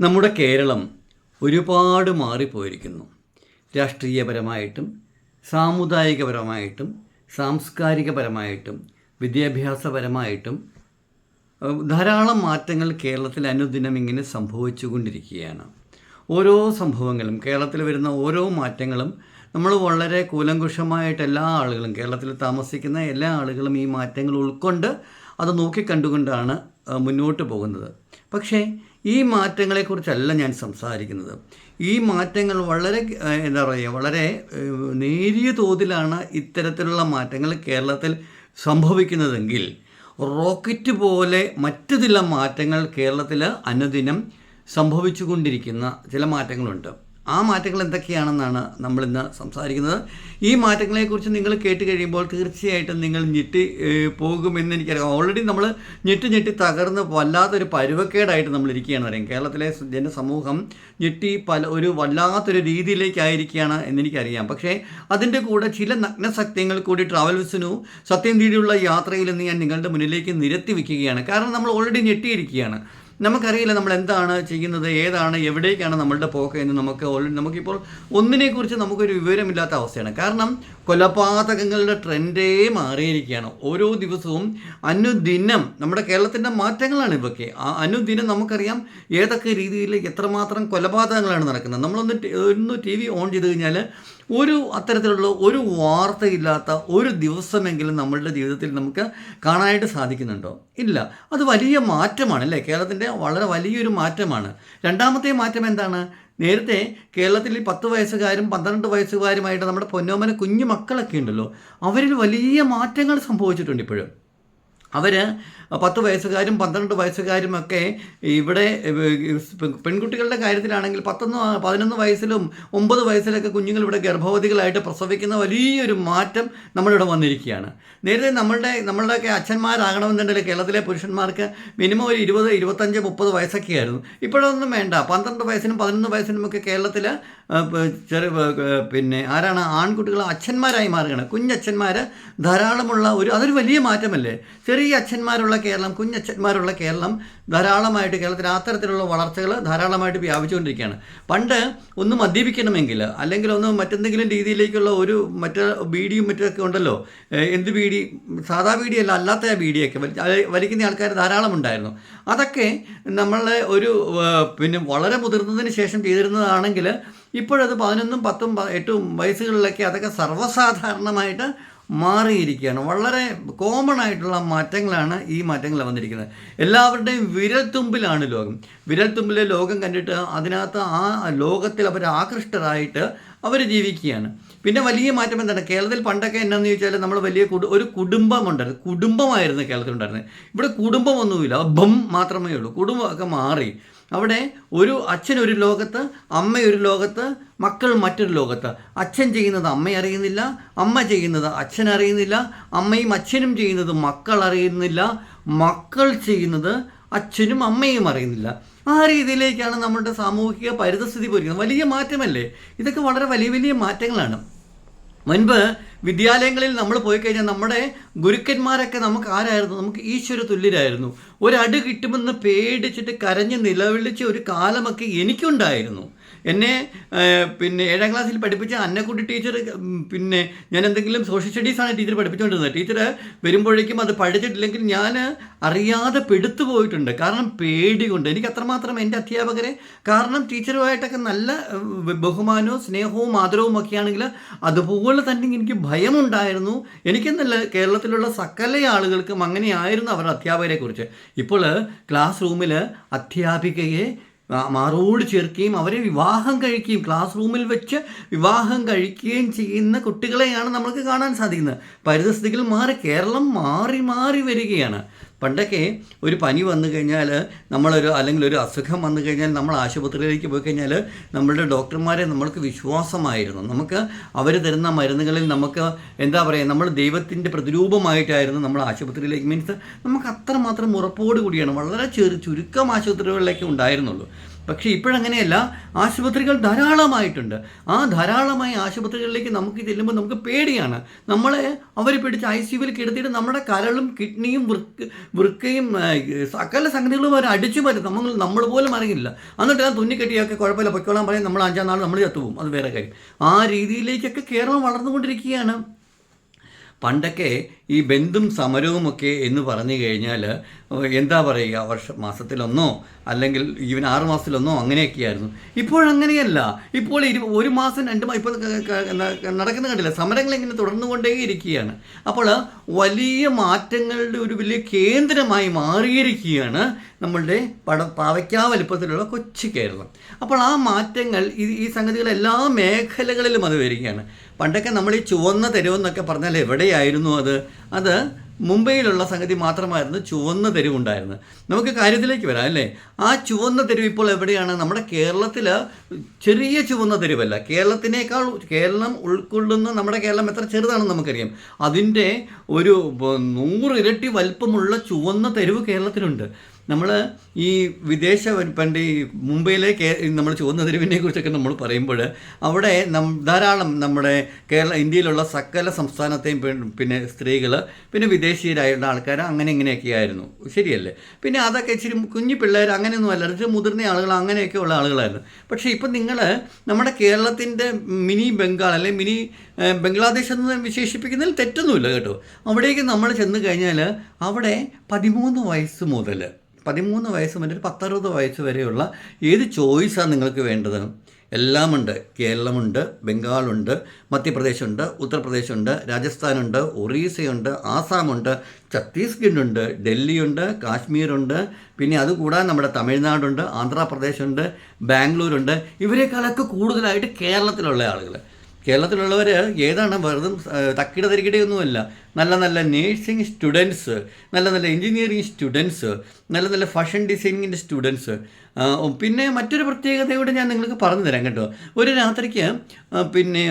നമ്മുടെ കേരളം ഒരുപാട് മാറിപ്പോയിരിക്കുന്നു. രാഷ്ട്രീയപരമായിട്ടും സാമുദായികപരമായിട്ടും സാംസ്കാരികപരമായിട്ടും വിദ്യാഭ്യാസപരമായിട്ടും ധാരാളം മാറ്റങ്ങൾ കേരളത്തിൽ അനുദിനം ഇങ്ങനെ സംഭവിച്ചുകൊണ്ടിരിക്കുകയാണ്. ഓരോ സംഭവങ്ങളും കേരളത്തിൽ വരുന്ന ഓരോ മാറ്റങ്ങളും നമ്മൾ വളരെ കൂലങ്കുഷമായിട്ട് എല്ലാ ആളുകളും കേരളത്തിൽ താമസിക്കുന്ന എല്ലാ ആളുകളും ഈ മാറ്റങ്ങൾ ഉൾക്കൊണ്ട് അത് നോക്കിക്കണ്ടുകൊണ്ടാണ് മുന്നോട്ട് പോകുന്നത്. പക്ഷേ ഈ മാറ്റങ്ങളെക്കുറിച്ചല്ല ഞാൻ സംസാരിക്കുന്നത്. ഈ മാറ്റങ്ങൾ വളരെ എന്താ പറയുക വളരെ നേരിയ തോതിലാണ് ഇത്തരത്തിലുള്ള മാറ്റങ്ങൾ കേരളത്തിൽ സംഭവിക്കുന്നതെങ്കിൽ റോക്കറ്റ് പോലെ മറ്റു ചില മാറ്റങ്ങൾ കേരളത്തിൽ അനുദിനം സംഭവിച്ചുകൊണ്ടിരിക്കുന്ന ചില മാറ്റങ്ങളുണ്ട്. ആ മാറ്റങ്ങൾ എന്തൊക്കെയാണെന്നാണ് നമ്മളിന്ന് സംസാരിക്കുന്നത്. ഈ മാറ്റങ്ങളെക്കുറിച്ച് നിങ്ങൾ കേട്ട് കഴിയുമ്പോൾ തീർച്ചയായിട്ടും നിങ്ങൾ ഞെട്ടി പോകുമെന്ന് എനിക്കറിയാം. ഓൾറെഡി നമ്മൾ ഞെട്ടി ഞെട്ടി തകർന്ന് വല്ലാത്തൊരു പരുവക്കേടായിട്ട് നമ്മൾ ഇരിക്കുകയാണ് അറിയാം. കേരളത്തിലെ ജനസമൂഹം ഞെട്ടി പല ഒരു വല്ലാത്തൊരു രീതിയിലേക്കായിരിക്കുകയാണ് എന്നെനിക്കറിയാം പക്ഷേ അതിന്റെ കൂടെ ചില നഗ്ന സത്യങ്ങൾ കൂടി ട്രാവൽസിനു സത്യം തീടിയുള്ള യാത്രയിൽ നിന്ന് ഞാൻ നിങ്ങളുടെ മുന്നിലേക്ക് നിരത്തി വയ്ക്കുകയാണ്. കാരണം നമ്മൾ ഓൾറെഡി ഞെട്ടിയിരിക്കുകയാണ്. നമുക്കറിയില്ല നമ്മൾ എന്താണ് ചെയ്യുന്നത് ഏതാണ് എവിടേക്കാണ് നമ്മളുടെ പോക്ക് എന്ന് നമുക്ക് ഓൾറെഡി നമുക്കിപ്പോൾ ഒന്നിനെക്കുറിച്ച് നമുക്കൊരു വിവരമില്ലാത്ത അവസ്ഥയാണ്. കാരണം കൊലപാതകങ്ങളുടെ ട്രെൻഡേ മാറിയിരിക്കുകയാണ്. ഓരോ ദിവസവും അനുദിനം നമ്മുടെ കേരളത്തിന്റെ മാറ്റങ്ങളാണ് ഇവയ്ക്ക്. ആ അനുദിനം നമുക്കറിയാം ഏതൊക്കെ രീതിയിൽ എത്രമാത്രം കൊലപാതകങ്ങളാണ് നടക്കുന്നത്. നമ്മളൊന്ന് ഒന്ന് ടി വി ഓൺ ചെയ്ത് കഴിഞ്ഞാൽ ഒരു അത്തരത്തിലുള്ള ഒരു വാർത്തയില്ലാത്ത ഒരു ദിവസമെങ്കിലും നമ്മളുടെ ജീവിതത്തിൽ നമുക്ക് കാണാനായിട്ട് സാധിക്കുന്നുണ്ടോ? ഇല്ല. അത് വലിയ മാറ്റമാണ് അല്ലേ? കേരളത്തിന്റെ വളരെ വലിയൊരു മാറ്റമാണ്. രണ്ടാമത്തെ മാറ്റം എന്താണ്? നേരത്തെ കേരളത്തിൽ ഈ പത്ത് വയസ്സുകാരും പന്ത്രണ്ട് വയസ്സുകാരുമായിട്ട് നമ്മുടെ പൊന്നോമന കുഞ്ഞു മക്കളൊക്കെ ഉണ്ടല്ലോ. അവരിൽ വലിയ മാറ്റങ്ങൾ സംഭവിച്ചിട്ടുണ്ട് ഇപ്പോഴും. അവർ പത്ത് വയസ്സുകാരും പന്ത്രണ്ട് വയസ്സുകാരും ഒക്കെ ഇവിടെ പെൺകുട്ടികളുടെ കാര്യത്തിലാണെങ്കിൽ പത്തൊന്ന് പതിനൊന്ന് വയസ്സിലും ഒമ്പത് വയസ്സിലൊക്കെ കുഞ്ഞുങ്ങൾ ഇവിടെ ഗർഭവതികളായിട്ട് പ്രസവിക്കുന്ന വലിയൊരു മാറ്റം നമ്മളിവിടെ വന്നിരിക്കുകയാണ്. നേരത്തെ നമ്മളുടെ നമ്മളുടെയൊക്കെ അച്ഛന്മാരാകണമെന്നുണ്ടെങ്കിൽ കേരളത്തിലെ പുരുഷന്മാർക്ക് മിനിമം ഒരു ഇരുപത് ഇരുപത്തഞ്ച് മുപ്പത് വയസ്സൊക്കെ ആയിരുന്നു ഇപ്പോഴൊന്നും വേണ്ട. പന്ത്രണ്ട് വയസ്സിനും പതിനൊന്ന് വയസ്സിനും ഒക്കെ കേരളത്തിൽ ഏഹ്, പിന്നെ ആരാണ്? ആൺകുട്ടികൾ അച്ഛന്മാരായി മാറുകയാണ്. കുഞ്ഞച്ഛന്മാർ ധാരാളമുള്ള ഒരു അതൊരു വലിയ മാറ്റമല്ലേ? ചെറിയ അച്ഛന്മാരുള്ള കേരളം കുഞ്ഞച്ഛന്മാരുള്ള കേരളം ധാരാളമായിട്ട് കേരളത്തിൽ അത്തരത്തിലുള്ള വളർച്ചകൾ ധാരാളമായിട്ട് വ്യാപിച്ചുകൊണ്ടിരിക്കുകയാണ്. പണ്ട് ഒന്ന് മദ്യപിക്കണമെങ്കിൽ അല്ലെങ്കിൽ ഒന്ന് മറ്റെന്തെങ്കിലും രീതിയിലേക്കുള്ള ഒരു മറ്റ ബീഡിയും മറ്റൊക്കെ ഉണ്ടല്ലോ. എന്ത് ബീഡി? സാധാ ബീഡിയല്ല അല്ലാത്ത ബീഡിയൊക്കെ വലി- വലിക്കുന്ന ആൾക്കാർ ധാരാളം ഉണ്ടായിരുന്നു. അതൊക്കെ നമ്മളെ ഒരു പിന്നെ വളരെ മുതിർന്നതിന് ശേഷം ചെയ്തിരുന്നതാണെങ്കിൽ ഇപ്പോഴത് പതിനൊന്നും പത്തും എട്ടും വയസ്സുകളിലൊക്കെ അതൊക്കെ സർവസാധാരണമായിട്ട് മാറിയിരിക്കുകയാണ്. വളരെ കോമൺ ആയിട്ടുള്ള മാറ്റങ്ങളാണ് ഈ മാറ്റങ്ങൾ വന്നിരിക്കുന്നത്. എല്ലാവരുടെയും വിരൽത്തുമ്പിലാണ് ലോകം. വിരൽത്തുമ്പിലെ ലോകം കണ്ടിട്ട് അതിനകത്ത് ആ ലോകത്തിൽ അവർ ആകൃഷ്ടരായിട്ട് അവർ ജീവിക്കുകയാണ്. പിന്നെ വലിയ മാറ്റം എന്താണ്? കേരളത്തിൽ പണ്ടൊക്കെ എന്നാന്ന് ചോദിച്ചാൽ നമ്മൾ വലിയ ഒരു കുടുംബമുണ്ടായിരുന്നു. കുടുംബമായിരുന്നു കേരളത്തിൽ ഉണ്ടായിരുന്നത് ഇവിടെ കുടുംബമൊന്നുമില്ല. ബം മാത്രമേ ഉള്ളൂ. കുടുംബമൊക്കെ മാറി. അവിടെ ഒരു അച്ഛൻ ഒരു ലോകത്ത് അമ്മ ഒരു ലോകത്ത് മക്കൾ മറ്റൊരു ലോകത്ത്. അച്ഛൻ ചെയ്യുന്നത് അമ്മ അറിയുന്നില്ല അമ്മ ചെയ്യുന്നത് അച്ഛൻ അറിയുന്നില്ല അമ്മയും അച്ഛനും ചെയ്യുന്നത് മക്കൾ അറിയുന്നില്ല മക്കൾ ചെയ്യുന്നത് അച്ഛനും അമ്മയും അറിയുന്നില്ല. ആ രീതിയിലേക്കാണ് നമ്മുടെ സാമൂഹിക പരിതസ്ഥിതി പോയിരിക്കുന്നത്. വലിയ മാറ്റമല്ലേ? ഇതൊക്കെ വളരെ വലിയ വലിയ മാറ്റങ്ങളാണ്. മുൻപ് വിദ്യാലയങ്ങളിൽ നമ്മൾ പോയി കഴിഞ്ഞാൽ നമ്മുടെ ഗുരുക്കന്മാരൊക്കെ നമുക്ക് ആരായിരുന്നു? നമുക്ക് ഈശ്വര തുല്യരായിരുന്നു. ഒരട് കിട്ടുമെന്ന് പേടിച്ചിട്ട് കരഞ്ഞ് നിലവിളിച്ച ഒരു കാലമൊക്കെ എനിക്കുണ്ടായിരുന്നു. എന്നെ പിന്നെ ഏഴാം ക്ലാസ്സിൽ പഠിപ്പിച്ച അന്നക്കുട്ടി ടീച്ചർ പിന്നെ ഞാൻ എന്തെങ്കിലും സോഷ്യൽ സ്റ്റഡീസാണ് ടീച്ചർ പഠിപ്പിച്ചുകൊണ്ടിരുന്നത്. ടീച്ചർ വരുമ്പോഴേക്കും അത് പഠിച്ചിട്ടില്ലെങ്കിൽ ഞാൻ അറിയാതെ പെടുത്തു പോയിട്ടുണ്ട്. കാരണം പേടി കൊണ്ട് എനിക്ക് അത്രമാത്രം എന്റെ അധ്യാപകരെ കാരണം ടീച്ചറുമായിട്ടൊക്കെ നല്ല ബഹുമാനവും സ്നേഹവും ആദരവും ഒക്കെ ആണെങ്കിൽ അതുപോലെ തന്നെ എനിക്ക് ഭയമുണ്ടായിരുന്നു. എനിക്കെന്നല്ല കേരളത്തിലുള്ള സകല ആളുകൾക്കും അങ്ങനെയായിരുന്നു അവരുടെ അധ്യാപകരെക്കുറിച്ച്. ഇപ്പോൾ ക്ലാസ് റൂമിൽ അധ്യാപികയെ മാറോട് ചേർക്കുകയും അവരെ വിവാഹം കഴിക്കുകയും ക്ലാസ് റൂമിൽ വെച്ച് വിവാഹം കഴിക്കുകയും ചെയ്യുന്ന കുട്ടികളെയാണ് നമ്മൾക്ക് കാണാൻ സാധിക്കുന്നത്. പരിതസ്ഥിതികൾ മാറി കേരളം മാറി മാറി വരികയാണ്. പണ്ടൊക്കെ ഒരു പനി വന്നു കഴിഞ്ഞാൽ നമ്മളൊരു അല്ലെങ്കിൽ ഒരു അസുഖം വന്നു കഴിഞ്ഞാൽ നമ്മൾ ആശുപത്രിയിലേക്ക് പോയി കഴിഞ്ഞാൽ നമ്മളുടെ ഡോക്ടർമാരെ നമ്മൾക്ക് വിശ്വാസമായിരുന്നു. നമുക്ക് അവർ തരുന്ന മരുന്നുകളിൽ നമുക്ക് എന്താ പറയുക നമ്മൾ ദൈവത്തിന്റെ പ്രതിരൂപമായിട്ടായിരുന്നു നമ്മൾ ആശുപത്രിയിലേക്ക് മീൻസ് നമുക്ക് അത്രമാത്രം ഉറപ്പോട് കൂടിയാണ് വളരെ ചെറു ചുരുക്കം ആശുപത്രികളിലേക്ക് ഉണ്ടായിരുന്നുള്ളൂ. പക്ഷേ ഇപ്പോഴങ്ങനെയല്ല ആശുപത്രികൾ ധാരാളമായിട്ടുണ്ട്. ആ ധാരാളമായ ആശുപത്രികളിലേക്ക് നമുക്ക് ചെല്ലുമ്പോൾ നമുക്ക് പേടിയാണ്. നമ്മളെ അവർ പിടിച്ച് ഐ സി യുവിൽ കിടത്തിയിട്ട് നമ്മുടെ കരളും കിഡ്നിയും വൃക്ക വൃക്കയും സകല സംഗതികളും അവർ അടിച്ചു മാറ്റും നമ്മൾ നമ്മൾ പോലും അറിയില്ല. എന്നിട്ട് ഞാൻ തുന്നിക്കെട്ടിയൊക്കെ കുഴപ്പമില്ല. പൊയ്ക്കോളാൻ പറയും നമ്മൾ അഞ്ചാം നാൾ നമ്മൾ ചത്തുപോകും. അത് വേറെ കാര്യം. ആ രീതിയിലേക്കൊക്കെ കേരളം വളർന്നുകൊണ്ടിരിക്കുകയാണ്. പണ്ടൊക്കെ ഈ ബന്ധും സമരവുമൊക്കെ എന്ന് പറഞ്ഞു കഴിഞ്ഞാൽ എന്താ പറയുക വർഷ മാസത്തിലൊന്നോ അല്ലെങ്കിൽ ഈവൻ ആറ് മാസത്തിലൊന്നോ അങ്ങനെയൊക്കെയായിരുന്നു. ഇപ്പോഴങ്ങനെയല്ല ഇപ്പോൾ ഇരു ഒരു മാസം രണ്ട് മാസം ഇപ്പോൾ നടക്കുന്ന കണ്ടില്ല സമരങ്ങൾ ഇങ്ങനെ തുടർന്നുകൊണ്ടേയിരിക്കുകയാണ്. അപ്പോൾ വലിയ മാറ്റങ്ങളുടെ ഒരു വലിയ കേന്ദ്രമായി മാറിയിരിക്കുകയാണ് നമ്മളുടെ പട പാവയ്ക്കാ വലിപ്പത്തിലുള്ള കൊച്ചു കേരളം. അപ്പോൾ ആ മാറ്റങ്ങൾ ഈ ഈ സംഗതികൾ എല്ലാ മേഖലകളിലും അത് വരികയാണ്. പണ്ടൊക്കെ നമ്മൾ ഈ ചുവന്ന തെരുവെന്നൊക്കെ പറഞ്ഞാൽ എവിടെയായിരുന്നു അത്? അത് മുംബൈയിലുള്ള സംഗതി മാത്രമായിരുന്നു ചുവന്ന തെരുവുണ്ടായിരുന്നത്. നമുക്ക് കാര്യത്തിലേക്ക് വരാം അല്ലേ? ആ ചുവന്ന തെരുവ് ഇപ്പോൾ എവിടെയാണ്? നമ്മുടെ കേരളത്തിൽ ചെറിയ ചുവന്ന തെരുവല്ല. കേരളത്തിനേക്കാൾ കേരളം ഉൾക്കൊള്ളുന്ന നമ്മുടെ കേരളം എത്ര ചെറുതാണെന്ന് നമുക്കറിയാം. അതിന്റെ ഒരു നൂറിരട്ടി വലിപ്പമുള്ള ചുവന്ന തെരുവ് കേരളത്തിലുണ്ട്. നമ്മൾ ഈ വിദേശ പണ്ട് ഈ മുംബൈയിലെ നമ്മൾ ചുവന്ന തെരുവിനെ കുറിച്ചൊക്കെ നമ്മൾ പറയുമ്പോൾ അവിടെ നം ധാരാളം നമ്മുടെ കേരള ഇന്ത്യയിലുള്ള സകല സംസ്ഥാനത്തെയും പിന്നെ സ്ത്രീകൾ പിന്നെ വിദേശീയരായുള്ള ആൾക്കാർ അങ്ങനെ ഇങ്ങനെയൊക്കെ ആയിരുന്നു. ശരിയല്ലേ? പിന്നെ അതൊക്കെ ഇച്ചിരി കുഞ്ഞു പിള്ളേർ അങ്ങനെയൊന്നും അല്ല. ഇച്ചിരി മുതിർന്ന ആളുകൾ അങ്ങനെയൊക്കെ ഉള്ള ആളുകളായിരുന്നു. പക്ഷേ ഇപ്പം നിങ്ങൾ നമ്മുടെ കേരളത്തിന്റെ മിനി ബംഗാൾ അല്ലെങ്കിൽ മിനി ബംഗ്ലാദേശ് എന്ന് വിശേഷിപ്പിക്കുന്നതിൽ തെറ്റൊന്നുമില്ല കേട്ടോ. അവിടേക്ക് നമ്മൾ ചെന്ന് കഴിഞ്ഞാൽ അവിടെ പതിമൂന്ന് വയസ്സ് മുതൽ പതിമൂന്ന് വയസ്സ് മുതൽ പത്തറുപത് വയസ്സ് വരെയുള്ള ഏത് ചോയ്സാണ് നിങ്ങൾക്ക് വേണ്ടത്? എല്ലാമുണ്ട്. കേരളമുണ്ട് ബംഗാളുണ്ട് മധ്യപ്രദേശുണ്ട് ഉത്തർപ്രദേശുണ്ട് രാജസ്ഥാനുണ്ട് ഒറീസയുണ്ട് ആസാമുണ്ട് ഛത്തീസ്ഗഡുണ്ട് ഡൽഹിയുണ്ട് കാശ്മീരുണ്ട് പിന്നെ അതുകൂടാതെ നമ്മുടെ തമിഴ്നാടുണ്ട് ആന്ധ്രാപ്രദേശുണ്ട് ബാംഗ്ലൂരുണ്ട്. ഇവരെക്കാളൊക്കെ കൂടുതലായിട്ട് കേരളത്തിലുള്ള ആളുകൾ കേരളത്തിലുള്ളവർ ഏതാണ് വെറുതെ തക്കിട തരികിടയൊന്നുമല്ല. നല്ല നല്ല നേഴ്സിംഗ് സ്റ്റുഡൻസ് നല്ല നല്ല എഞ്ചിനീയറിംഗ് സ്റ്റുഡൻസ് നല്ല നല്ല ഫാഷൻ ഡിസൈനിങ്ങിന്റെ സ്റ്റുഡൻസ്. പിന്നെ മറ്റൊരു പ്രത്യേകത കൂടെ ഞാൻ നിങ്ങൾക്ക് പറഞ്ഞു തരാം കേട്ടോ. ഒരു രാത്രിക്ക് പിന്നെ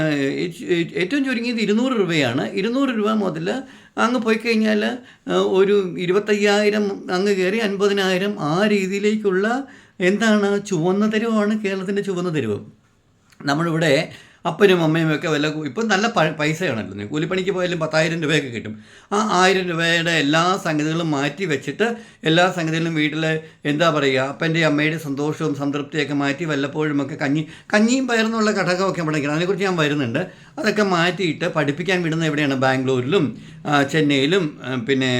ഏറ്റവും ചുരുങ്ങിയത് ഇരുന്നൂറ് രൂപയാണ്. ഇരുന്നൂറ് രൂപ മുതൽ അങ്ങ് പോയി കഴിഞ്ഞാൽ ഒരു ഇരുപത്തയ്യായിരം അങ്ങ് കയറി അൻപതിനായിരം ആ രീതിയിലേക്കുള്ള എന്താണ് ചുവന്ന തെരുവാണ് കേരളത്തിന്റെ ചുവന്ന തെരുവ്. നമ്മളിവിടെ അപ്പനും അമ്മയും ഒക്കെ വല്ല ഇപ്പം നല്ല പൈസയാണല്ലോ. കൂലിപ്പണിക്ക് പോയാലും പത്തായിരം രൂപയൊക്കെ കിട്ടും. ആ ആയിരം രൂപയുടെ എല്ലാ സംഗതികളും മാറ്റി വെച്ചിട്ട് എല്ലാ സംഗതികളും വീട്ടിൽ എന്താ പറയുക അപ്പന്റെ അമ്മയുടെ സന്തോഷവും സംതൃപ്തിയൊക്കെ മാറ്റി വല്ലപ്പോഴും ഒക്കെ കഞ്ഞി കഞ്ഞിയും പയർന്നുള്ള ഘടകമൊക്കെ പഠിക്കണം അതിനെക്കുറിച്ച് ഞാൻ വരുന്നുണ്ട്. അതൊക്കെ മാറ്റിയിട്ട് പഠിപ്പിക്കാൻ വിടുന്ന എവിടെയാണ്? ബാംഗ്ലൂരിലും ചെന്നൈയിലും പിന്നെ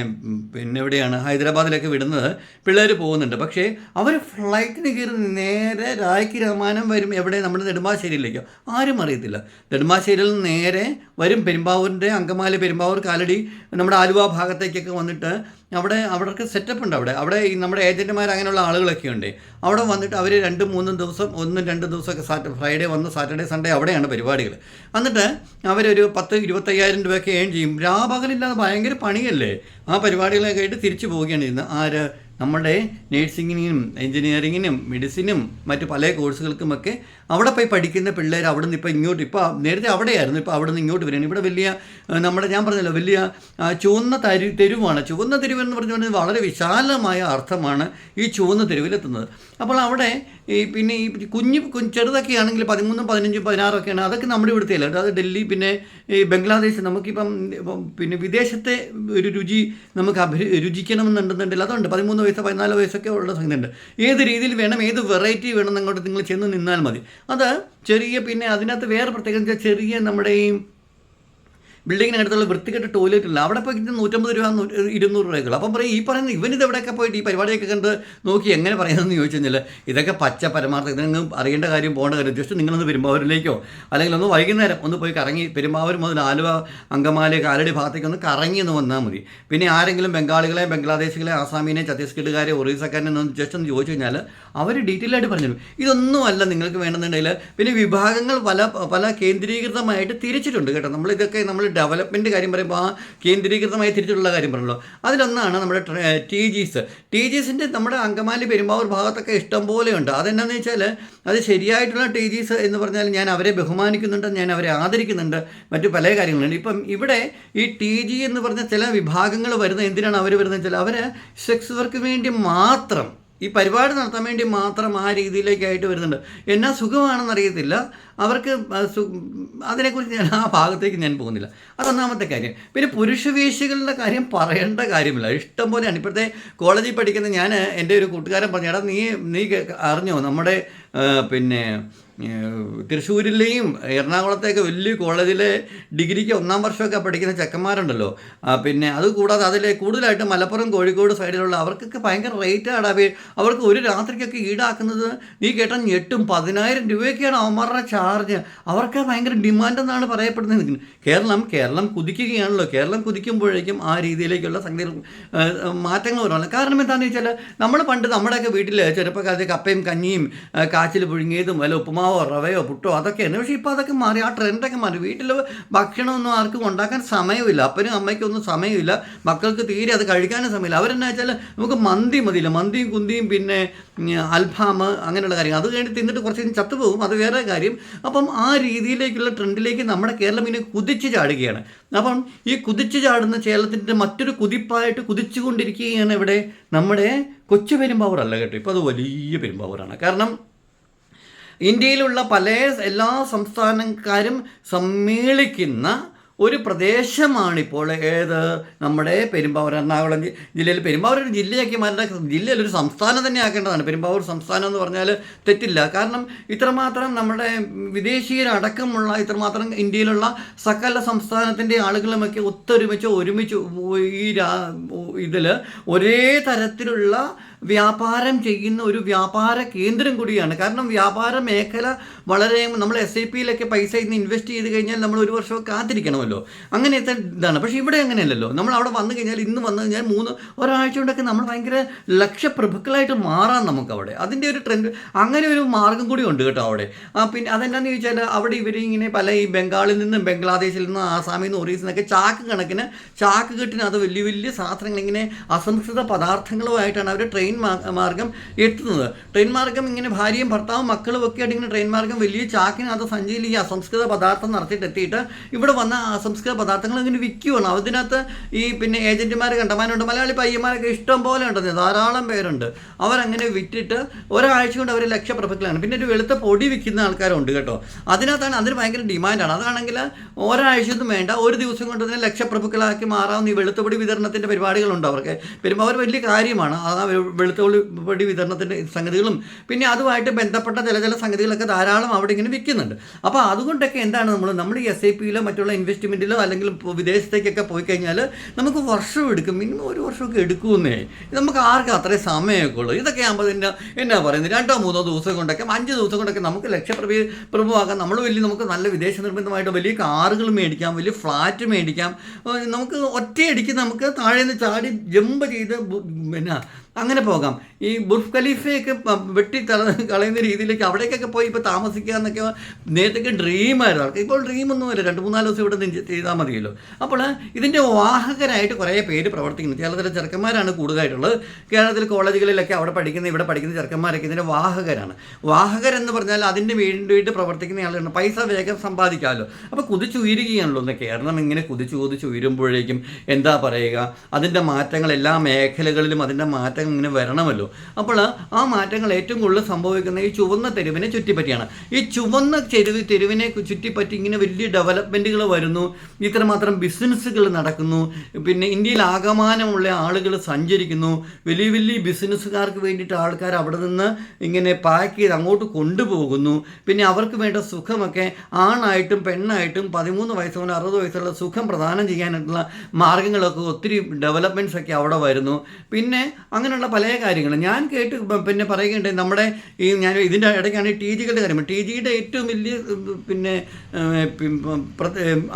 പിന്നെ എവിടെയാണ്? ഹൈദരാബാദിലൊക്കെ വിടുന്നത്. പിള്ളേർ പോകുന്നുണ്ട്. പക്ഷേ അവർ ഫ്ലൈറ്റിന് കയറി നേരെ രായ്ക്ക് രാമാനം വരും എവിടെ? നമ്മുടെ നെടുമ്പാശ്ശേരിയിലേക്കോ. ആരും അറിയത്തില്ല നെടുമ്പാശ്ശേരിയിൽ നിന്ന് നേരെ വരും പെരുമ്പാവൂരിന്റെ അങ്കമാലി പെരുമ്പാവൂർ കാലടി നമ്മുടെ ആലുവ ഭാഗത്തേക്കൊക്കെ വന്നിട്ട് അവിടെ അവർക്ക് സെറ്റപ്പ് ഉണ്ട് അവിടെ. അവിടെ നമ്മുടെ ഏജന്റുമാർ അങ്ങനെയുള്ള ആളുകളൊക്കെ ഉണ്ട്. അവിടെ വന്നിട്ട് അവർ രണ്ടും മൂന്നും ദിവസം ഒന്നും രണ്ടും ദിവസമൊക്കെ സാറ്റ് ഫ്രൈഡേ വന്ന് സാറ്റർഡേ സൺഡേ അവിടെയാണ് പരിപാടികൾ. എന്നിട്ട് അവരൊരു പത്ത് ഇരുപത്തയ്യായിരം രൂപയൊക്കെ ഏൺ ചെയ്യും. രാപകലില്ലാതെ ഭയങ്കര പണിയല്ലേ? ആ പരിപാടികളൊക്കെ ആയിട്ട് തിരിച്ചു പോവുകയാണ് ചെയ്യുന്നത്. ആര്? നമ്മുടെ നേഴ്സിങ്ങിനും എഞ്ചിനീയറിങ്ങിനും മെഡിസിനും മറ്റ് പല കോഴ്സുകൾക്കുമൊക്കെ അവിടെ പോയി പഠിക്കുന്ന പിള്ളേർ അവിടെ നിന്ന് ഇപ്പോൾ ഇങ്ങോട്ട് ഇപ്പോൾ നേരത്തെ അവിടെയായിരുന്നു ഇപ്പോൾ അവിടെ നിന്ന് ഇങ്ങോട്ട് വരികയാണ്. ഇവിടെ വലിയ നമ്മുടെ ഞാൻ പറഞ്ഞല്ലോ വലിയ ചുവന്ന തരു തെരുവാണ്. ചുവന്ന തെരുവ് എന്ന് പറഞ്ഞുകൊണ്ട് വളരെ വിശാലമായ അർത്ഥമാണ് ഈ ചുവന്ന തെരുവിലെത്തുന്നത്. അപ്പോൾ അവിടെ ഈ പിന്നെ ഈ കുഞ്ഞു ചെറുതൊക്കെ ആണെങ്കിൽ പതിമൂന്നും പതിനഞ്ചും പതിനാറൊക്കെയാണ് അതൊക്കെ നമ്മുടെ ഇവിടുത്തെ അല്ല? അത് ഡൽഹി പിന്നെ ഈ ബംഗ്ലാദേശ് നമുക്കിപ്പം പിന്നെ വിദേശത്തെ ഒരു രുചി നമുക്ക് അഭി രുചിക്കണമെന്നുണ്ടെന്നുണ്ടെങ്കിൽ അതുണ്ട്. പതിമൂന്ന് വയസ്സ് പതിനാല് വയസ്സൊക്കെ ഉള്ള സംഗതിയുണ്ട്. ഏത് രീതിയിൽ വേണം ഏത് വെറൈറ്റി വേണം എന്നങ്ങോട്ട് നിങ്ങൾ ചെന്ന് നിന്നാൽ മതി. അത് ചെറിയ പിന്നെ അതിനകത്ത് വേറെ പ്രത്യേകം ചെറിയ നമ്മുടെ ഈ ബിൽഡിങ്ങിനടുത്തുള്ള വൃത്തികെട്ട ടോയ്ലറ്റ് ഇല്ല. അവിടെ പോയി നൂറ്റമ്പത് രൂപ ഇരുന്നൂറ് രൂപയ്ക്കുള്ള അപ്പം പറയും ഈ പറയുന്ന ഇവനിത് എവിടെയൊക്കെ പോയിട്ട് ഈ പരിപാടിയൊക്കെ കണ്ട് നോക്കി എങ്ങനെ പറയുന്നതെന്ന് ചോദിച്ചു കഴിഞ്ഞാൽ ഇതൊക്കെ പച്ച പരമാർത്ഥം. ഇതിനൊന്നും അറിയേണ്ട കാര്യം പോകേണ്ട കാര്യം ജസ്റ്റ് നിങ്ങളൊന്ന് പെരുമ്പാവൂരിലേക്കോ അല്ലെങ്കിൽ ഒന്ന് വൈകുന്നേരം ഒന്ന് പോയി കറങ്ങി പെരുമ്പാവൂർ മുതൽ ആലുവ അങ്കമാലി കാലടി ഭാഗത്തേക്ക് ഒന്ന് കറങ്ങി ഒന്ന് വന്നാൽ മതി. പിന്നെ ആരെങ്കിലും ബംഗാളികളെ ബംഗ്ലാദേശികളെ ആസാമിനെ ഛത്തീസ്ഗഡുകാരെ ഒറീസക്കാരനെ ഒന്ന് ജസ്റ്റ് ഒന്ന് ചോദിച്ചു കഴിഞ്ഞാൽ അവർ ഡീറ്റെയിൽ ആയിട്ട് പറഞ്ഞു ഇതൊന്നും ഇതൊന്നുമല്ല നിങ്ങൾക്ക് വേണമെന്നുണ്ടെങ്കിൽ പിന്നെ വിഭാഗങ്ങൾ പല പല കേന്ദ്രീകൃതമായിട്ട് തിരിച്ചിട്ടുണ്ട് കേട്ടോ. നമ്മൾ ഇതൊക്കെ നമ്മൾ ഡെവലപ്മെന്റ് കാര്യം പറയുമ്പോൾ ആ കേന്ദ്രീകൃതമായി തിരിച്ചുള്ള കാര്യം പറഞ്ഞല്ലോ. അതിലൊന്നാണ് നമ്മുടെ ടി ജീസ് ടി ജീസിന്റെ നമ്മുടെ അങ്കമാലി പെരുമ്പാവൂർ ഭാഗത്തൊക്കെ ഇഷ്ടം പോലെയുണ്ട്. അതെന്നാന്ന് വെച്ചാൽ അത് ശരിയായിട്ടുള്ള ടി ജീസ് എന്ന് പറഞ്ഞാൽ ഞാൻ അവരെ ബഹുമാനിക്കുന്നുണ്ട് ഞാൻ അവരെ ആദരിക്കുന്നുണ്ട് മറ്റു പല കാര്യങ്ങളുണ്ട്. ഇപ്പം ഇവിടെ ഈ ടി ജി എന്ന് പറഞ്ഞ ചില വിഭാഗങ്ങൾ വരുന്ന എന്തിനാണ് അവർ വരുന്നത് വെച്ചാൽ അവർ സെക്സ് വർക്ക് വേണ്ടി മാത്രം ഈ പരിപാടി നടത്താൻ വേണ്ടി മാത്രം ആ രീതിയിലേക്കായിട്ട് വരുന്നുണ്ട്. എന്നാ സുഖമാണെന്ന് അറിയത്തില്ല. അവർക്ക് അതിനെക്കുറിച്ച് ഞാൻ ആ ഭാഗത്തേക്ക് ഞാൻ പോകുന്നില്ല. അതൊന്നാമത്തെ കാര്യം. പിന്നെ പുരുഷവേശികളുടെ കാര്യം പറയേണ്ട കാര്യമില്ല. ഇഷ്ടം പോലെയാണ് ഇപ്പോഴത്തെ കോളേജിൽ പഠിക്കുന്ന ഞാൻ എന്റെ ഒരു കൂട്ടുകാരൻ പറഞ്ഞു എടാ നീ നീ അറിഞ്ഞോ നമ്മുടെ പിന്നെ തൃശ്ശൂരിലെയും എറണാകുളത്തെയൊക്കെ വലിയ കോളേജിലെ ഡിഗ്രിക്ക് ഒന്നാം വർഷമൊക്കെ പഠിക്കുന്ന ചെക്കന്മാരുണ്ടല്ലോ. പിന്നെ അത് കൂടാതെ അതിൽ കൂടുതലായിട്ട് മലപ്പുറം കോഴിക്കോട് സൈഡിലുള്ള അവർക്കൊക്കെ ഭയങ്കര റേറ്റ് ആണ് അവർക്ക് ഒരു രാത്രിക്കൊക്കെ ഈടാക്കുന്നത് നീ കേട്ടാൽ ഞെട്ടും. പതിനായിരം രൂപയൊക്കെയാണ് അവന്മാരുടെ ചാർജ് അവർക്ക് ഭയങ്കര ഡിമാൻഡ് എന്നാണ് പറയപ്പെടുന്നത്. കേരളം കേരളം കുതിക്കുകയാണല്ലോ. കേരളം കുതിക്കുമ്പോഴേക്കും ആ രീതിയിലേക്കുള്ള സംഗതി മാറ്റങ്ങൾ വരുവാണ് കാരണം എന്താണെന്ന് വെച്ചാൽ നമ്മൾ പണ്ട് നമ്മുടെയൊക്കെ വീട്ടിൽ ചെറുപ്പക്കാലത്ത് കപ്പയും കഞ്ഞിയും കാച്ചിൽ പുഴുങ്ങിയതും വല്ല ഉപ്പുമാവോ റവയോ പുട്ടോ അതൊക്കെയാണ്. പക്ഷേ ഇപ്പോൾ അതൊക്കെ മാറി ആ ട്രെൻഡൊക്കെ മാറി. വീട്ടിൽ ഭക്ഷണമൊന്നും ആർക്കും ഉണ്ടാക്കാൻ സമയമില്ല. അപ്പനും അമ്മയ്ക്കൊന്നും സമയമില്ല. മക്കൾക്ക് തീരെ അത് കഴിക്കാനും സമയമില്ല. അവരെന്നാ വെച്ചാൽ നമുക്ക് മന്തി മതിയില്ല. മന്തിയും കുന്തിയും പിന്നെ അൽഫാം അങ്ങനെയുള്ള കാര്യങ്ങൾ. അത് കഴിഞ്ഞ് തിന്നിട്ട് കുറച്ച് ചത്തുപോകും. അത് വേറെ കാര്യം. അപ്പം ആ രീതിയിലേക്കുള്ള ട്രെൻഡിലേക്ക് നമ്മുടെ കേരളം ഇങ്ങനെ കുതിച്ച് ചാടുകയാണ്. അപ്പം ഈ കുതിച്ച് ചാടുന്ന കേരളത്തിന്റെ മറ്റൊരു കുതിപ്പായിട്ട് കുതിച്ചുകൊണ്ടിരിക്കുകയാണ് ഇവിടെ നമ്മുടെ കൊച്ചു പെരുമ്പാവൂർ അല്ല കേട്ടോ. ഇപ്പോൾ അത് വലിയ പെരുമ്പാവൂരാണ്. കാരണം ഇന്ത്യയിലുള്ള പല എല്ലാ സംസ്ഥാനക്കാരും സമ്മേളിക്കുന്ന ഒരു പ്രദേശമാണിപ്പോൾ. ഏത്? നമ്മുടെ പെരുമ്പാവൂർ എറണാകുളം ജില്ലയിൽ പെരുമ്പാവൂർ ഒരു ജില്ലയാക്കി മാറ്റേണ്ട ജില്ലയിൽ ഒരു സംസ്ഥാനം തന്നെ ആക്കേണ്ടതാണ്. പെരുമ്പാവൂർ സംസ്ഥാനം എന്ന് പറഞ്ഞാൽ തെറ്റില്ല. കാരണം ഇത്രമാത്രം നമ്മുടെ വിദേശീയരടക്കമുള്ള ഇത്രമാത്രം ഇന്ത്യയിലുള്ള സകല സംസ്ഥാനത്തിന്റെ ആളുകളുമൊക്കെ ഒത്തൊരുമിച്ച് ഒരുമിച്ച് ഈ ഇതിൽ ഒരേ തരത്തിലുള്ള വ്യാപാരം ചെയ്യുന്ന ഒരു വ്യാപാര കേന്ദ്രം കൂടിയാണ്. കാരണം വ്യാപാര മേഖല വളരെ നമ്മൾ എസ് ഐ പിയിലൊക്കെ പൈസ ഇന്ന് ഇൻവെസ്റ്റ് ചെയ്ത് കഴിഞ്ഞാൽ നമ്മൾ ഒരു വർഷം കാത്തിരിക്കണമല്ലോ. അങ്ങനെ ഇതാണ്. പക്ഷേ ഇവിടെ അങ്ങനെയല്ലല്ലോ. നമ്മൾ അവിടെ വന്നു കഴിഞ്ഞാൽ ഇന്ന് വന്നു കഴിഞ്ഞാൽ മൂന്ന് ഒരാഴ്ച കൊണ്ടൊക്കെ നമ്മൾ ഭയങ്കര ലക്ഷപ്രഭുക്കളായിട്ട് മാറാം നമുക്ക് അവിടെ. അതിന്റെ ഒരു ട്രെൻഡ് അങ്ങനെ ഒരു മാർഗം കൂടി ഉണ്ട് കേട്ടോ അവിടെ. ആ പിന്നെ അതെന്താണെന്ന് ചോദിച്ചാൽ അവിടെ ഇവർ ഇങ്ങനെ പല ഈ ബംഗാളിൽ നിന്നും ബംഗ്ലാദേശിൽ നിന്നും ആസാമിൽ നിന്നും ഒറീസിൽ നിന്നൊക്കെ ചാക്ക് കണക്കിന് ചാക്ക് കെട്ടിനകത്ത് വലിയ വലിയ സാധനങ്ങൾ ഇങ്ങനെ അസംസ്കൃത പദാർത്ഥങ്ങളുമായിട്ടാണ് അവർ ട്രെയിൻ മാ- മാർഗം എത്തുന്നത് ട്രെയിൻ മാർഗം ഇങ്ങനെ ഭാര്യയും ഭർത്താവും മക്കളും ഒക്കെ ആയിട്ട് ഇങ്ങനെ ട്രെയിൻ മാർഗം വലിയ ചാക്കിനകത്ത് സഞ്ചിയിൽ ഈ അസംസ്കൃത പദാർത്ഥം നടത്തിയിട്ട് എത്തിയിട്ട് ഇവിടെ വന്ന അസംസ്കൃത പദാർത്ഥങ്ങൾ ഇങ്ങനെ വിൽക്കുവാണ്. അതിനകത്ത് ഈ പിന്നെ ഏജന്റുമാർ കണ്ടമാനുണ്ട് മലയാളി പയ്യന്മാരൊക്കെ ഇഷ്ടം പോലെ ഉണ്ടെന്ന് ധാരാളം പേരുണ്ട്. അവരങ്ങനെ വിറ്റിട്ട് ഒരാഴ്ച കൊണ്ട് അവർ ലക്ഷപ്രഭുക്കളാണ്. പിന്നെ ഒരു വെളുത്ത പൊടി വിൽക്കുന്ന ആൾക്കാരുണ്ട് കേട്ടോ. അതിനകത്താണ് അതിന് ഭയങ്കര ഡിമാൻഡാണ്. അതാണെങ്കിൽ ഒരാഴ്ചയൊന്നും വേണ്ട. ഒരു ദിവസം കൊണ്ട് തന്നെ ലക്ഷപ്രഭുക്കളാക്കി മാറാവുന്ന ഈ വെളുത്തുപൊടി വിതരണത്തിന്റെ പരിപാടികളുണ്ട് അവർക്ക്. പെരുമ്പാവൂർ വലിയ കാര്യമാണ്. ആ വെളുത്തുപൊടി പൊടി വിതരണത്തിന്റെ സംഗതികളും പിന്നെ അതുമായിട്ട് ബന്ധപ്പെട്ട ചില ചില സംഗതികളൊക്കെ ധാരാളം അവിടെ ഇങ്ങനെ വിൽക്കുന്നുണ്ട് അപ്പോൾ അതുകൊണ്ടൊക്കെ എന്താണ് നമ്മൾ നമ്മൾ ഈ എസ് ഐ പിയിലോ മറ്റുള്ള ഇൻവെസ്റ്റ്മെന്റിലോ അല്ലെങ്കിൽ വിദേശത്തേക്കൊക്കെ പോയി കഴിഞ്ഞാൽ നമുക്ക് വർഷം എടുക്കും മിനിമം ഒരു വർഷമൊക്കെ എടുക്കുമെന്നേ. നമുക്ക് ആർക്കും അത്രയും സമയമൊക്കെ ഉള്ളൂ. ഇതൊക്കെ ആകുമ്പോൾ എന്നാ എന്നാ പറയുന്നത് രണ്ടോ മൂന്നോ ദിവസം കൊണ്ടൊക്കെ അഞ്ച് ദിവസം കൊണ്ടൊക്കെ നമുക്ക് ലക്ഷപ്രഭി പ്രഭുവാക്കാം. നമ്മൾ വലിയ നമുക്ക് നല്ല വിദേശ നിർബന്ധമായിട്ട് വലിയ കാറുകൾ മേടിക്കാം വലിയ ഫ്ലാറ്റ് മേടിക്കാം. നമുക്ക് ഒറ്റയടിക്ക് നമുക്ക് താഴെ നിന്ന് ചാടി ജമ്പ് ചെയ്ത് പിന്നെ അങ്ങനെ പോകാം. ഈ ബുർഫ് ഖലീഫയൊക്കെ വെട്ടി കളയുന്ന രീതിയിലേക്ക് അവിടേക്കൊക്കെ പോയി ഇപ്പോൾ താമസിക്കുക എന്നൊക്കെ നേരത്തേക്ക് ഡ്രീമായിരുന്നു ആൾക്ക് ഇപ്പോൾ ഡ്രീമൊന്നുമില്ല രണ്ട് മൂന്നാൽ ദിവസം ഇവിടെ ചെയ്താൽ മതിയല്ലോ. അപ്പോൾ ഇതിന്റെ വാഹകരായിട്ട് കുറേ പേര് പ്രവർത്തിക്കുന്നു. കേരളത്തിലെ ചെറുക്കന്മാരാണ് കൂടുതലായിട്ടുള്ളത്. കേരളത്തിൽ കോളേജുകളിലൊക്കെ അവിടെ പഠിക്കുന്ന ഇവിടെ പഠിക്കുന്ന ചെറുക്കന്മാരൊക്കെ ഇതിന്റെ വാഹകരാണ്. വാഹകരെന്ന് പറഞ്ഞാൽ അതിന്റെ വേണ്ടിയിട്ട് പ്രവർത്തിക്കുന്ന ആളുകളാണ്. പൈസ വേഗം സമ്പാദിക്കാമല്ലോ. അപ്പോൾ കുതിച്ചുയരുകയാണല്ലോ ഒന്ന്. കേരളം ഇങ്ങനെ കുതിച്ചു കുതിച്ചു ഉയരുമ്പോഴേക്കും എന്താ പറയുക? അതിന്റെ മാറ്റങ്ങൾ എല്ലാ മേഖലകളിലും അതിന്റെ മാറ്റങ്ങൾ ഇങ്ങനെ വരണമല്ലോ. അപ്പോൾ ആ മാറ്റങ്ങൾ ഏറ്റവും കൂടുതൽ സംഭവിക്കുന്ന ഈ ചുവന്ന തെരുവിനെ ചുറ്റിപ്പറ്റിയാണ്. ഈ ചുവന്ന ചെരുവ് തെരുവിനെ ചുറ്റിപ്പറ്റി ഇങ്ങനെ വലിയ ഡെവലപ്മെന്റുകൾ വരുന്നു. ഇത്രമാത്രം ബിസിനസ്സുകൾ നടക്കുന്നു. പിന്നെ ഇന്ത്യയിൽ ആകമാനമുള്ള ആളുകൾ സഞ്ചരിക്കുന്നു. വലിയ വലിയ ബിസിനസ്സുകാർക്ക് വേണ്ടിയിട്ട് ആൾക്കാർ അവിടെ നിന്ന് ഇങ്ങനെ പാക്ക് ചെയ്ത് അങ്ങോട്ട് കൊണ്ടുപോകുന്നു. പിന്നെ അവർക്ക് വേണ്ട സുഖമൊക്കെ ആണായിട്ടും പെണ്ണായിട്ടും പതിമൂന്ന് വയസ്സ് മുതൽ അറുപത് വയസ്സുള്ള സുഖം പ്രദാനം ചെയ്യാനായിട്ടുള്ള മാർഗങ്ങളൊക്കെ ഒത്തിരി ഡെവലപ്മെന്റ്സ് ഒക്കെ അവിടെ വരുന്നു. പിന്നെ അങ്ങനെയുള്ള പല കാര്യങ്ങളും. ഞാൻ കേട്ട് പിന്നെ പറയുകയുണ്ട് നമ്മുടെ ഈ ഞാൻ ഇതിന്റെ ഇടയ്ക്കാണ് ടി ജികളുടെ കാര്യം. ടി ജിയുടെ ഏറ്റവും വലിയ പിന്നെ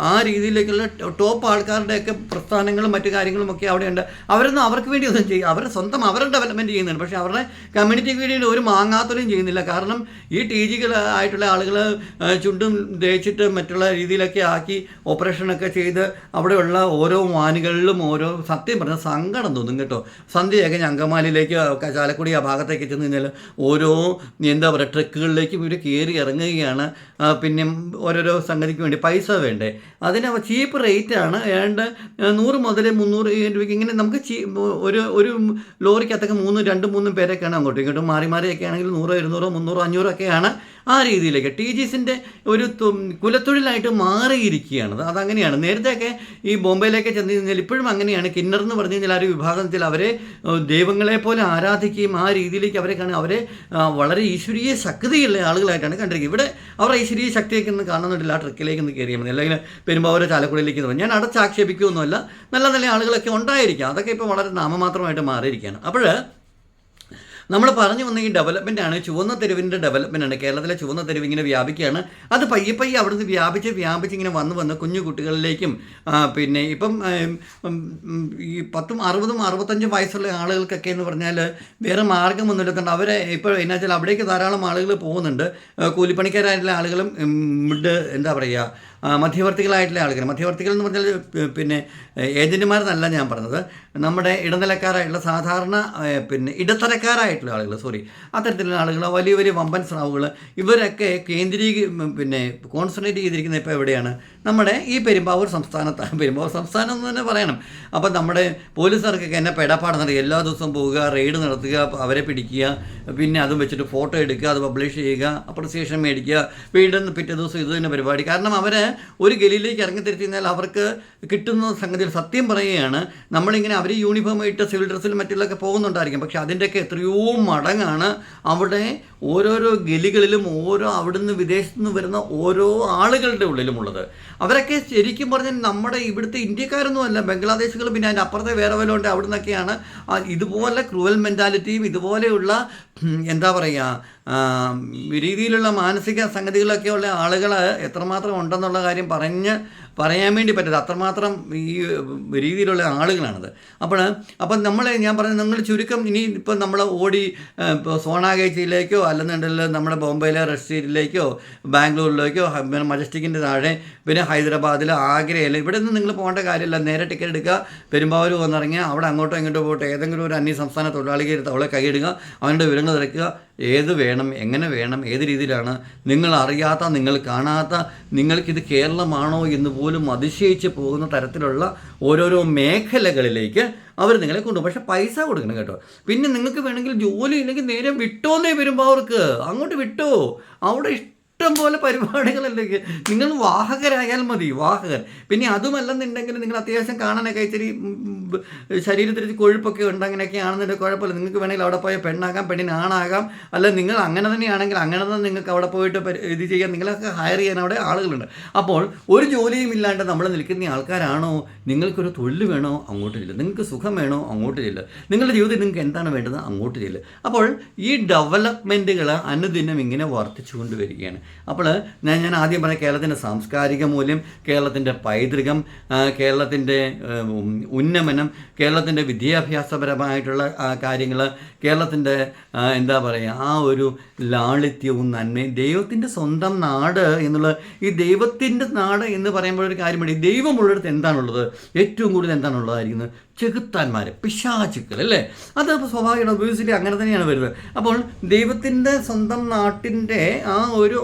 ആ രീതിയിലേക്കുള്ള ടോപ്പ് ആൾക്കാരുടെയൊക്കെ പ്രസ്ഥാനങ്ങളും മറ്റു കാര്യങ്ങളും ഒക്കെ അവിടെയുണ്ട്. അവരൊന്നും അവർക്ക് വേണ്ടി ഒന്നും ചെയ്യും അവർ സ്വന്തം അവരുടെ ഡെവലപ്മെന്റ് ചെയ്യുന്നുണ്ട് പക്ഷേ അവരുടെ കമ്മ്യൂണിറ്റിക്ക് വേണ്ടി ഒരു മാങ്ങാത്തലും ചെയ്യുന്നില്ല. കാരണം ഈ ടി ജികളായിട്ടുള്ള ആളുകൾ ചുണ്ടും തേച്ചിട്ട് മറ്റുള്ള രീതിയിലൊക്കെ ആക്കി ഓപ്പറേഷനൊക്കെ ചെയ്ത് അവിടെയുള്ള ഓരോ വാനുകളിലും ഓരോ സത്യം പറഞ്ഞാൽ സങ്കടം തോന്നും കേട്ടോ. സന്ധ്യയൊക്കെ ഞങ്ങൾ അങ്കമാലിയിലേക്ക് ചാലക്കുടി ആ ഭാഗത്തേക്ക് ചെന്ന് കഴിഞ്ഞാൽ ഓരോ എന്താ പറയുക ട്രക്കുകളിലേക്കും ഇവർ കയറി ഇറങ്ങുകയാണ്. പിന്നെ ഓരോരോ സംഗതിക്ക് വേണ്ടി പൈസ വേണ്ടേ? അതിന് ചീപ്പ് റേറ്റാണ് ഏതാണ്ട് നൂറ് മുതൽ മുന്നൂറ് രൂപയ്ക്ക് ഇങ്ങനെ നമുക്ക് ചീ ഒരു ഒരു ലോറിക്കകത്തൊക്കെ മൂന്ന് രണ്ട് മൂന്നും പേരൊക്കെയാണ് അങ്ങോട്ടും ഇങ്ങോട്ടും മാറി മാറിയൊക്കെ ആണെങ്കിൽ നൂറോ ഇരുന്നൂറോ മുന്നൂറോ അഞ്ഞൂറോ ഒക്കെയാണ് ആ രീതിയിലേക്ക് ടി ജി സിന്റെ ഒരു കുലത്തൊഴിലായിട്ട് മാറിയിരിക്കുകയാണ്. അത് അതങ്ങനെയാണ് നേരത്തെയൊക്കെ ഈ ബോംബെയിലേക്ക് ചെന്ന് കഴിഞ്ഞാൽ ഇപ്പോഴും അങ്ങനെയാണ്. കിന്നർ എന്ന് പറഞ്ഞു കഴിഞ്ഞാൽ ആ ഒരു വിഭാഗത്തിൽ അവരെ ദൈവങ്ങളെ പോലെ ആരാധിക്കുകയും ആ രീതിയിലേക്ക് അവരെ കാണുക അവരെ വളരെ ഈശ്വരീയ ശക്തിയുള്ള ആളുകളായിട്ടാണ് കണ്ടിരിക്കുന്നത്. ഇവിടെ അവർ ഈശ്വരീയ ശക്തിയൊക്കെ ഒന്ന് കാണുന്നുണ്ടല്ല ആ ട്രക്കിലേക്ക് ഒന്ന് കയറിയാൽ മതി. അല്ലെങ്കിൽ പെരുമ്പാവൂർ ചാലക്കുടിയിലേക്ക് ഞാൻ അടച്ചാക്ഷേപിക്കുകയൊന്നുമല്ല നല്ല നല്ല ആളുകളൊക്കെ ഉണ്ടായിരിക്കാം. അതൊക്കെ ഇപ്പോൾ വളരെ നാമമാത്രമായിട്ട് മാറിയിരിക്കുകയാണ്. അപ്പോൾ നമ്മൾ പറഞ്ഞു വന്ന ഈ ഡെവലപ്മെന്റ് ആണ് ചുവന്ന തെരുവിന്റെ ഡെവലപ്മെന്റ് ആണ്. കേരളത്തിലെ ചുവന്ന തെരുവ് ഇങ്ങനെ വ്യാപിക്കുകയാണ്. അത് പയ്യെ പയ്യെ അവിടുന്ന് വ്യാപിച്ച് വ്യാപിച്ച് ഇങ്ങനെ വന്ന് വന്ന് കുഞ്ഞു കുട്ടികളിലേക്കും പിന്നെ ഇപ്പം ഈ പത്തും അറുപതും അറുപത്തഞ്ചും വയസ്സുള്ള ആളുകൾക്കൊക്കെ എന്ന് പറഞ്ഞാൽ വേറെ മാർഗമൊന്നുമില്ലാത്തതുകൊണ്ട് അവരെ ഇപ്പോൾ എന്നാ വെച്ചാൽ അവിടേക്ക് ധാരാളം ആളുകൾ പോകുന്നുണ്ട്. കൂലിപ്പണിക്കാരായിട്ടുള്ള ആളുകളും മിഡ് എന്താ പറയുക? മധ്യവർത്തികളായിട്ടുള്ള ആളുകൾ മധ്യവർത്തികൾ എന്ന് പറഞ്ഞാൽ പിന്നെ ഏജന്റുമാരെന്നല്ല ഞാൻ പറഞ്ഞത്. നമ്മുടെ ഇടനിലക്കാരായിട്ടുള്ള സാധാരണ പിന്നെ ഇടത്തരക്കാരായിട്ടുള്ള ആളുകൾ സോറി അത്തരത്തിലുള്ള ആളുകൾ വലിയ വലിയ വമ്പൻ സ്രാവുകൾ ഇവരൊക്കെ കേന്ദ്രീ പിന്നെ കോൺസെൻട്രേറ്റ് ചെയ്തിരിക്കുന്നത് ഇപ്പോൾ എവിടെയാണ്? നമ്മുടെ ഈ പെരുമ്പാവൂർ സംസ്ഥാനത്താണ് പെരുമ്പാവൂർ സംസ്ഥാനം എന്ന് തന്നെ പറയണം. അപ്പം നമ്മുടെ പോലീസുകാർക്കൊക്കെ എന്നെ പെടപ്പാടുന്നുണ്ട് എല്ലാ ദിവസവും പോവുക റെയ്ഡ് നടത്തുക അവരെ പിടിക്കുക പിന്നെ അതും വെച്ചിട്ട് ഫോട്ടോ എടുക്കുക അത് പബ്ലിഷ് ചെയ്യുക അപ്രിസിയേഷൻ മേടിക്കുക വീണ്ടും പിറ്റേ ദിവസം ഇത് തന്നെ പരിപാടി. കാരണം അവർ ഒരു ഗലിയിലേക്ക് ഇറങ്ങി തിരിച്ചു കഴിഞ്ഞാൽ അവർക്ക് കിട്ടുന്ന സംഗതിയിൽ സത്യം പറയുകയാണ് നമ്മളിങ്ങനെ അവർ യൂണിഫോം ഇട്ട് സിവിൽ ഡ്രസ്സിൽ മറ്റുള്ളൊക്കെ പോകുന്നുണ്ടായിരിക്കും. പക്ഷെ അതിന്റെയൊക്കെ എത്രയോ മടങ്ങാണ് അവിടെ ഓരോരോ ഗലികളിലും ഓരോ അവിടുന്ന് വിദേശത്തു നിന്ന് വരുന്ന ഓരോ ആളുകളുടെ ഉള്ളിലുമുള്ളത്. അവരൊക്കെ ശരിക്കും പറഞ്ഞാൽ നമ്മുടെ ഇവിടുത്തെ ഇന്ത്യക്കാരൊന്നും അല്ല. ബംഗ്ലാദേശികൾ പിന്നെ അതിന്റെ അപ്പുറത്തെ വേറെ വല്ലതും ഉണ്ട്. അവിടെ നിന്നൊക്കെയാണ് ഇതുപോലെ ക്രൂവൽ മെന്റാലിറ്റിയും ഇതുപോലെയുള്ള എന്താ പറയുക രീതിയിലുള്ള മാനസിക സംഗതികളൊക്കെ ഉള്ള ആളുകൾ എത്രമാത്രം ഉണ്ടെന്നുള്ള കാര്യം പറഞ്ഞ് പറയാൻ വേണ്ടി പറ്റില്ല അത്രമാത്രം ഈ രീതിയിലുള്ള ആളുകളാണത്. അപ്പോൾ അപ്പം നമ്മൾ ഞാൻ പറഞ്ഞത് നിങ്ങൾ ചുരുക്കം ഇനി ഇപ്പം നമ്മൾ ഓടി ഇപ്പോൾ സോണാഗേച്ചിയിലേക്കോ അല്ലെന്നുണ്ടെങ്കിൽ നമ്മുടെ ബോംബെയിലെ റഷ്യയിലേക്കോ ബാംഗ്ലൂരിലേക്കോ പിന്നെ മജസ്റ്റിക്കിന്റെ താഴെ പിന്നെ ഹൈദരാബാദിൽ ആഗ്രയിൽ ഇവിടെ നിന്ന് നിങ്ങൾ പോകേണ്ട കാര്യമില്ല. നേരെ ടിക്കറ്റ് എടുക്കുക പെരുമ്പാവൂർ വന്നിറങ്ങി അവിടെ അങ്ങോട്ടോ ഇങ്ങോട്ടോ പോയിട്ട് ഏതെങ്കിലും ഒരു അന്യ സംസ്ഥാന തൊഴിലാളിക്ക് എടുത്ത് അവളെ കൈയിടുക അവന്റെ വിവരങ്ങൾ തിരക്കുക ഏത് വേണം എങ്ങനെ വേണം ഏത് രീതിയിലാണ് നിങ്ങൾ അറിയാത്ത നിങ്ങൾ കാണാത്ത നിങ്ങൾക്കിത് കേരളമാണോ എന്ന് പോലും അതിശയിച്ച് പോകുന്ന തരത്തിലുള്ള ഓരോരോ മേഖലകളിലേക്ക് അവർ നിങ്ങളെ കൊണ്ടുപോകും. പക്ഷെ പൈസ കൊടുക്കണം കേട്ടോ. പിന്നെ നിങ്ങൾക്ക് വേണമെങ്കിൽ ജോലി ഇല്ലെങ്കിൽ നേരെ വിട്ടോന്നേ വരുമ്പോൾ അവർക്ക് അങ്ങോട്ട് വിട്ടോ. അവിടെ ഇഷ്ടം പോലെ പരിപാടികളല്ലേ നിങ്ങൾ വാഹകരായാൽ മതി വാഹകർ. പിന്നെ അതുമല്ലെന്നുണ്ടെങ്കിൽ നിങ്ങൾ അത്യാവശ്യം കാണാനൊക്കെ ഇച്ചിരി ശരീരത്തിൽ കൊഴുപ്പൊക്കെ ഉണ്ട് അങ്ങനെയൊക്കെ ആണെന്നുണ്ടെങ്കിൽ കുഴപ്പമില്ല. നിങ്ങൾക്ക് വേണമെങ്കിൽ അവിടെ പോയ പെണ്ണാകാം പെണ്ണിന് ആണാകാം. അല്ല നിങ്ങൾ അങ്ങനെ തന്നെയാണെങ്കിൽ അങ്ങനെ തന്നെ നിങ്ങൾക്ക് അവിടെ പോയിട്ട് ഇത് ചെയ്യാൻ നിങ്ങളൊക്കെ ഹയർ ചെയ്യാൻ അവിടെ ആളുകളുണ്ട്. അപ്പോൾ ഒരു ജോലിയും ഇല്ലാണ്ട് നമ്മൾ നിൽക്കുന്ന ആൾക്കാരാണോ? നിങ്ങൾക്കൊരു തൊഴിൽ വേണോ? അങ്ങോട്ട് ചെല്ലുക നിങ്ങൾക്ക് സുഖം വേണോ? അങ്ങോട്ട് ചെല്ലുക നിങ്ങളുടെ ജീവിതത്തിൽ നിങ്ങൾക്ക് എന്താണ് വേണ്ടത്? അങ്ങോട്ട് ചെല്ലുക അപ്പോൾ ഈ ഡെവലപ്മെന്റുകൾ അനുദിനം ഇങ്ങനെ വർദ്ധിച്ചുകൊണ്ട് വരികയാണ്. അപ്പോൾ ഞാൻ ഞാൻ ആദ്യം പറഞ്ഞ കേരളത്തിന്റെ സാംസ്കാരിക മൂല്യം കേരളത്തിന്റെ പൈതൃകം കേരളത്തിന്റെ ഉന്നമനം കേരളത്തിന്റെ വിദ്യാഭ്യാസപരമായിട്ടുള്ള കാര്യങ്ങൾ കേരളത്തിന്റെ എന്താ പറയുക ആ ഒരു ലാളിത്യവും നന്മയും ദൈവത്തിന്റെ സ്വന്തം നാട് എന്നുള്ള ഈ ദൈവത്തിന്റെ നാട് എന്ന് പറയുമ്പോൾ ഒരു കാര്യമുണ്ട് ദൈവമുള്ളിടത്ത് എന്താണുള്ളത്? ഏറ്റവും കൂടുതൽ എന്താണുള്ളതായിരിക്കുന്നത്? ചെകുത്താന്മാർ പിശാചുക്കൾ അല്ലേ? അത് സ്വാഭാവികമാണ് ഒബിയസ്ലി അങ്ങനെ തന്നെയാണ് വരുന്നത്. അപ്പോൾ ദൈവത്തിന്റെ സ്വന്തം നാട്ടിന്റെ ആ ഒരു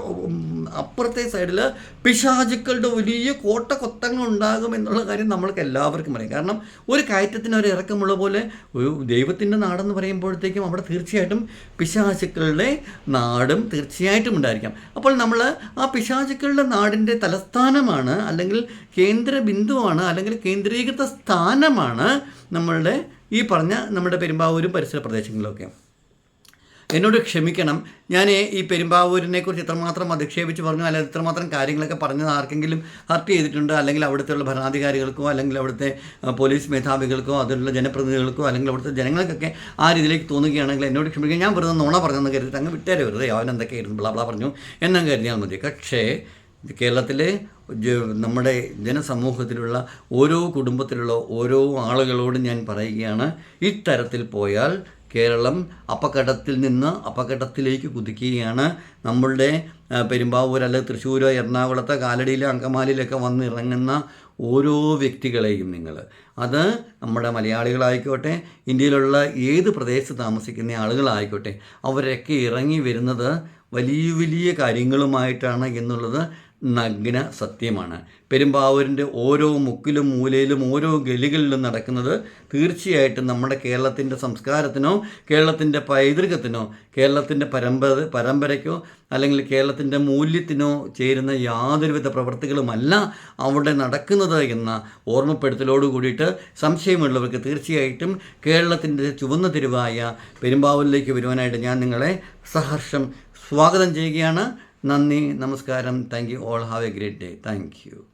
അപ്പുറത്തെ സൈഡിൽ പിശാചുക്കളുടെ വലിയ കോട്ട കൊത്തങ്ങൾ ഉണ്ടാകും എന്നുള്ള കാര്യം നമ്മൾക്ക് എല്ലാവർക്കും അറിയാം. കാരണം ഒരു കയറ്റത്തിന് ഒരു ഇറക്കമുള്ള പോലെ ഒരു ദൈവത്തിന്റെ നാടെന്ന് പറയുമ്പോഴത്തേക്കും അവിടെ തീർച്ചയായിട്ടും പിശാചുക്കളുടെ നാടും തീർച്ചയായിട്ടും ഉണ്ടായിരിക്കാം. അപ്പോൾ നമ്മൾ ആ പിശാചുക്കളുടെ നാടിന്റെ തലസ്ഥാനമാണ് അല്ലെങ്കിൽ കേന്ദ്ര ബിന്ദുവാണ് അല്ലെങ്കിൽ കേന്ദ്രീകൃത സ്ഥാനമാണ് നമ്മളുടെ ഈ പറഞ്ഞ നമ്മുടെ പെരുമ്പാവൂരും പരിസര പ്രദേശങ്ങളിലൊക്കെ. എന്നോട് ക്ഷമിക്കണം. ഞാൻ ഈ പെരുമ്പാവൂരിനെ കുറിച്ച് ഇത്രമാത്രം അധിക്ഷേപിച്ച് പറഞ്ഞു അല്ലെങ്കിൽ ഇത്രമാത്രം കാര്യങ്ങളൊക്കെ പറഞ്ഞത് ആർക്കെങ്കിലും ഹർട്ട് ചെയ്തിട്ടുണ്ട്? അല്ലെങ്കിൽ അവിടുത്തെ ഭരണാധികാരികൾക്കോ അല്ലെങ്കിൽ അവിടുത്തെ പോലീസ് മേധാവികൾക്കോ അതിലുള്ള ജനപ്രതിനിധികൾക്കോ അല്ലെങ്കിൽ അവിടുത്തെ ജനങ്ങൾക്കൊക്കെ ആ രീതിയിലേക്ക് തോന്നുകയാണെങ്കിൽ എന്നോട് ക്ഷമിക്കുക ഞാൻ വെറുതെ നുണ പറഞ്ഞെന്ന് കരുതിയിട്ട് അങ്ങ് വിട്ടേരെ വെറുതെ. അവൻ എന്തൊക്കെയായിരുന്നു? ബ്ലാ പറഞ്ഞു. എന്നങ്ങ് കരുതിയാൽ മതി. പക്ഷേ കേരളത്തിലെ നമ്മുടെ ജനസമൂഹത്തിലുള്ള ഓരോ കുടുംബത്തിലുള്ള ഓരോ ആളുകളോടും ഞാൻ പറയുകയാണ് ഇത്തരത്തിൽ പോയാൽ കേരളം അപകടത്തിൽ നിന്ന് അപകടത്തിലേക്ക് കുതിക്കുകയാണ്. നമ്മളുടെ പെരുമ്പാവൂർ അല്ലെ തൃശ്ശൂരോ എറണാകുളത്തെ കാലടിയിലെ അങ്കമാലിയിലൊക്കെ വന്ന് ഇറങ്ങുന്ന ഓരോ വ്യക്തികളെയും നിങ്ങൾ. അത് നമ്മുടെ മലയാളികളായിക്കോട്ടെ ഇന്ത്യയിലുള്ള ഏത് പ്രദേശത്ത് താമസിക്കുന്ന ആളുകളായിക്കോട്ടെ അവരൊക്കെ ഇറങ്ങി വരുന്നത് വലിയ വലിയ കാര്യങ്ങളുമായിട്ടാണ് എന്നുള്ളത് നഗ്ന സത്യമാണ്. പെരുമ്പാവൂരിന്റെ ഓരോ മുക്കിലും മൂലയിലും ഓരോ ഗലികളിലും നടക്കുന്നത് തീർച്ചയായിട്ടും നമ്മുടെ കേരളത്തിന്റെ സംസ്കാരത്തിനോ കേരളത്തിന്റെ പൈതൃകത്തിനോ കേരളത്തിന്റെ പരമ്പര പരമ്പരയ്ക്കോ അല്ലെങ്കിൽ കേരളത്തിന്റെ മൂല്യത്തിനോ ചേരുന്ന യാതൊരുവിധ പ്രവൃത്തികളുമല്ല അവിടെ നടക്കുന്നത് എന്ന ഓർമ്മപ്പെടുത്തലോട് കൂടിയിട്ട് സംശയമുള്ളവർക്ക് തീർച്ചയായിട്ടും കേരളത്തിന്റെ ചുവന്ന തിരുവായ പെരുമ്പാവൂരിലേക്ക് വരുവാനായിട്ട് ഞാൻ നിങ്ങളെ സഹർഷം സ്വാഗതം ചെയ്യുകയാണ്. നന്ദി നമസ്കാരം. Thank you all have a great day thank you